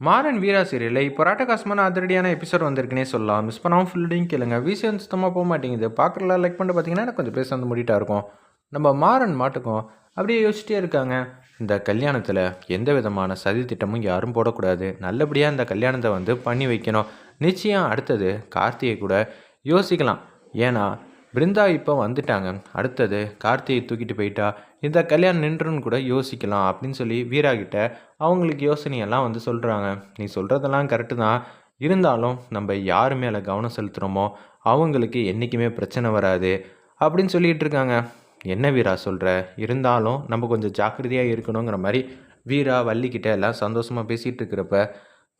மாறன் வீரா சீரியலில் இப்போ ராட்டகாசமான அதிரடியான எபிசோட் வந்திருக்குனே சொல்லலாம். மிஸ் பண்ணாமல் ஃபுல்லையும் கேளுங்க. விசியம் சுத்தமாக போக மாட்டேங்குது. பார்க்குறலாம் லைக் பண்ணிட்டு பார்த்தீங்கன்னா எனக்கு கொஞ்சம் பேச வந்து முடிட்டா இருக்கும். நம்ம மாறன் மாட்டுக்கும் அப்படியே யோசிச்சிட்டே இருக்காங்க. இந்த கல்யாணத்தில் எந்த விதமான சதி திட்டமும் யாரும் போடக்கூடாது. நல்லபடியாக இந்த கல்யாணத்தை வந்து பண்ணி வைக்கணும். நிச்சயம் அடுத்தது கார்த்திகை கூட யோசிக்கலாம். ஏன்னா பிருந்தா இப்போ வந்துட்டாங்க. அடுத்தது கார்த்திகை தூக்கிட்டு போயிட்டா இந்த கல்யாணம் நின்றுன்னு கூட யோசிக்கலாம் அப்படின்னு சொல்லி வீரா கிட்ட அவங்களுக்கு யோசனையெல்லாம் வந்து சொல்கிறாங்க நீ சொல்கிறதெல்லாம் கரெக்டு தான். இருந்தாலும் நம்ம யார் மேலே கவனம் செலுத்துகிறோமோ அவங்களுக்கு என்றைக்குமே பிரச்சனை வராது அப்படின்னு சொல்லிட்டு இருக்காங்க. என்ன வீரா சொல்கிற இருந்தாலும் நம்ம கொஞ்சம் ஜாக்கிரதையாக இருக்கணுங்கிற மாதிரி வீரா வள்ளிக்கிட்ட எல்லாம் சந்தோஷமாக பேசிகிட்டு இருக்கிறப்ப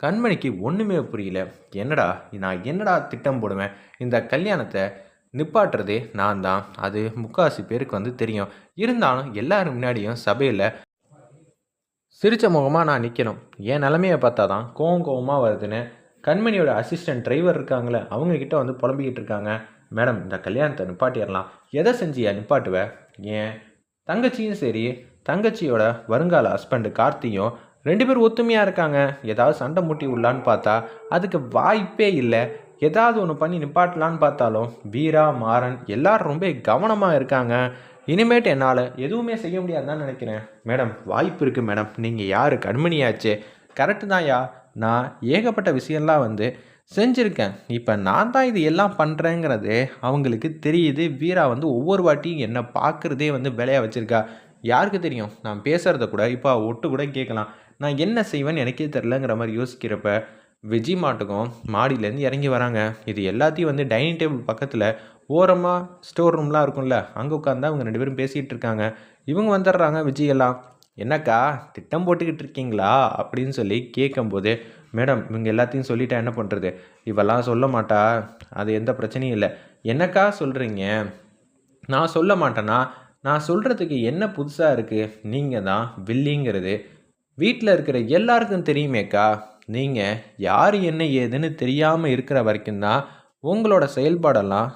கண்மணிக்கு ஒன்றுமே புரியல. என்னடா நான் என்னடா திட்டம் போடுவேன்? இந்த கல்யாணத்தை நிப்பாட்டுறதே நான் தான். அது முக்காசி பேருக்கு வந்து தெரியும். இருந்தாலும் எல்லாரும் முன்னாடியும் சபையில் சிரிச்ச முகமாக நான் நிற்கணும் என் நிலமையை பார்த்தா தான் கோவம் கோவமாக வருதுன்னு கண்மணியோட அசிஸ்டன்ட் டிரைவர் இருக்காங்களே அவங்கக்கிட்ட வந்து புலம்பிக்கிட்டு இருக்காங்க. மேடம் இந்த கல்யாணத்தை நிப்பாட்டிடலாம். எதை செஞ்சியா நிப்பாட்டுவ? ஏன்? தங்கச்சியும் சரி. தங்கச்சியோட வருங்கால ஹஸ்பண்டு கார்த்தியும் ரெண்டு பேரும் ஒத்துமையாக இருக்காங்க. ஏதாவது சண்டை மூட்டி உள்ளான்னு பார்த்தா அதுக்கு வாய்ப்பே இல்லை. ஏதாவது ஒன்று பண்ணி நிப்பாட்டலான்னு பார்த்தாலும் வீரா மாறன் எல்லாரும் ரொம்ப கவனமாக இருக்காங்க. இனிமேட்டு என்னால் எதுவுமே செய்ய முடியாதுன்னு நினைக்கிறேன். மேடம் வாய்ப்பு இருக்குது மேடம். நீங்கள் யார்? கண்மணியாச்சு. கரெக்டு தான்யா. நான் ஏகப்பட்ட விஷயம்லாம் வந்து செஞ்சுருக்கேன். இப்போ நான் தான் இது எல்லாம் பண்ணுறேங்கிறது அவங்களுக்கு தெரியுது. வீரா வந்து ஒவ்வொரு வாட்டியும் என்னை பார்க்குறதே வந்து வேலையாக வச்சுருக்கா. யாருக்கு தெரியும்? நான் பேசுகிறத கூட இப்போ ஒட்டு கூட கேட்கலாம் நான் என்ன செய்வேன்னு எனக்கே தெரிலங்கிற மாதிரி யோசிக்கிறப்ப வெஜி மாட்டுக்கும் மாடியிலேருந்து இறங்கி வராங்க. இது எல்லாத்தையும் வந்து டைனிங் டேபிள் பக்கத்தில் ஓரமாக ஸ்டோர் ரூம்லாம் இருக்கும்ல அங்கே உட்காந்து அவங்க ரெண்டு பேரும் பேசிகிட்டு இருக்காங்க. இவங்க வந்துடுறாங்க விஜய் எல்லாம் என்னக்கா திட்டம் போட்டுக்கிட்டு இருக்கீங்களா? அப்படின்னு சொல்லி கேட்கும்போது மேடம் இவங்க எல்லாத்தையும் சொல்லிட்டா என்ன பண்ணுறது இவெல்லாம் சொல்ல மாட்டா. அது எந்த பிரச்சனையும் இல்லை. என்னக்கா சொல்கிறீங்க நான் சொல்ல மாட்டேன்னா நான் சொல்கிறதுக்கு என்ன புதுசாக இருக்குது நீங்கள் தான் வில்லிங்கிறது. வீட்டில் இருக்கிற எல்லாருக்கும் தெரியுமேக்கா. நீங்கள் யார் என்ன ஏதுன்னு தெரியாமல் இருக்கிற வரைக்கும் தான் உங்களோட செயல்பாடெல்லாம்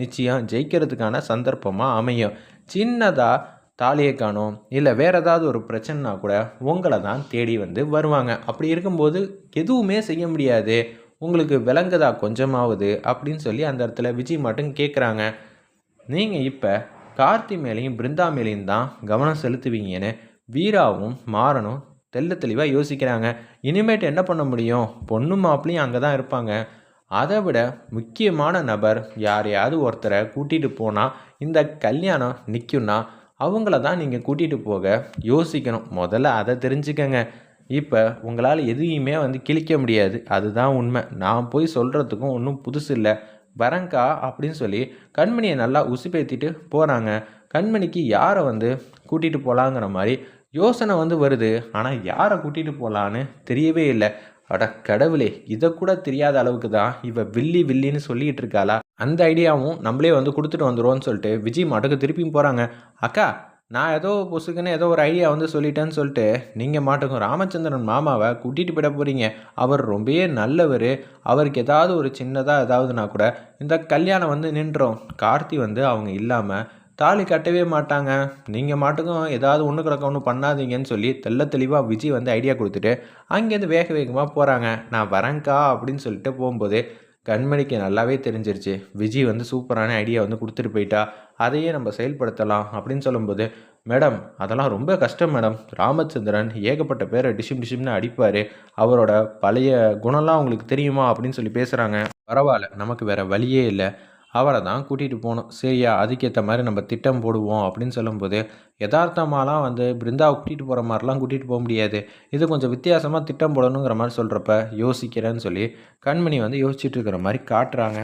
நிச்சயம் ஜெயிக்கிறதுக்கான சந்தர்ப்பமாக அமையும். சின்னதாக தாலியை காணும் இல்லை வேறு ஏதாவது ஒரு பிரச்சனைனா கூட உங்களை தான் தேடி வந்து வருவாங்க. அப்படி இருக்கும்போது எதுவுமே செய்ய முடியாது. உங்களுக்கு விளங்குதா கொஞ்சமாவது அப்படின்னு சொல்லி அந்த இடத்துல விஜய் மட்டும் கேட்குறாங்க நீங்கள் இப்போ கார்த்தி மேலேயும் பிருந்தா மேலேயும் தான் கவனம் செலுத்துவீங்கன்னு வீராவும் மாறனும் தெல்ல தெளிவாக யோசிக்கிறாங்க. இனிமேட்டு என்ன பண்ண முடியும்? பொண்ணு மாப்பிளையும் அங்கே தான் இருப்பாங்க. அதை விட முக்கியமான நபர் யாரையாவது ஒருத்தரை கூட்டிகிட்டு போனால் இந்த கல்யாணம் நிற்கும்னா அவங்கள தான் நீங்கள் கூட்டிகிட்டு போக யோசிக்கணும். முதல்ல அதை தெரிஞ்சுக்கங்க. இப்போ உங்களால் எதையுமே வந்து கிழிக்க முடியாது. அதுதான் உண்மை. நான் போய் சொல்கிறதுக்கும் ஒன்றும் புதுசு இல்லை. வரங்கா அப்படின்னு சொல்லி கண்மணியை நல்லா உசுப்பேற்றிட்டு போகிறாங்க கண்மணிக்கு யாரை வந்து கூட்டிகிட்டு போகலாங்கிற மாதிரி யோசனை வந்து வருது. ஆனால் யாரை கூட்டிகிட்டு போகலான்னு தெரியவே இல்லை. அட கடவுளே இதை கூட தெரியாத அளவுக்கு தான் இவ வில்லி வில்லின்னு சொல்லிட்டு இருக்காளா? அந்த ஐடியாவும் நம்மளே வந்து கொடுத்துட்டு வந்துடுவோன்னு சொல்லிட்டு விஜய் மாட்டுக்கு திருப்பியும் போகிறாங்க அக்கா நான் ஏதோ பொசுக்குன்னு ஏதோ ஒரு ஐடியா வந்து சொல்லிட்டேன்னு சொல்லிட்டு நீங்கள் மாட்டுக்கும் ராமச்சந்திரன் மாமாவை கூட்டிகிட்டு போயிட போகிறீங்க அவர் ரொம்பவே நல்லவர். அவருக்கு ஏதாவது ஒரு சின்னதாக ஏதாவதுனா கூட இந்த கல்யாணம் வந்து நின்றோம். கார்த்தி வந்து அவங்க இல்லாமல் தாலி கட்டவே மாட்டாங்க. நீங்கள் மாட்டுக்கும் ஏதாவது ஒன்று கிடக்க ஒன்று பண்ணாதீங்கன்னு சொல்லி தெல்ல தெளிவாக விஜய் வந்து ஐடியா கொடுத்துட்டு அங்கேருந்து வேக வேகமாக போகிறாங்க நான் வரேங்க்கா அப்படின்னு சொல்லிட்டு போகும்போது கண்மணிக்கு நல்லாவே தெரிஞ்சிருச்சு. விஜய் வந்து சூப்பரான ஐடியா வந்து கொடுத்துட்டு போயிட்டா. அதையே நம்ம செயல்படுத்தலாம் அப்படின்னு சொல்லும்போது மேடம் அதெல்லாம் ரொம்ப கஷ்டம் மேடம். ராமச்சந்திரன் ஏகப்பட்ட பேரை டிஷிம் டிஷிம்னு அடிப்பார். அவரோட பழைய குணம்லாம் உங்களுக்கு தெரியுமா? அப்படின்னு சொல்லி பேசுகிறாங்க பரவாயில்ல நமக்கு வேறு வழியே இல்லை. அவரை தான் கூட்டிகிட்டு போகணும். சரியா அதுக்கேற்ற மாதிரி நம்ம திட்டம் போடுவோம் அப்படின்னு சொல்லும்போது யதார்த்தமாலாம் வந்து பிருந்தாவை கூட்டிகிட்டு போகிற மாதிரிலாம் கூட்டிகிட்டு போக முடியாது. இது கொஞ்சம் வித்தியாசமாக திட்டம் போடணுங்கிற மாதிரி சொல்கிறப்ப யோசிக்கிறேன்னு சொல்லி கண்மணி வந்து யோசிச்சுட்டு இருக்கிற மாதிரி காட்டுறாங்க.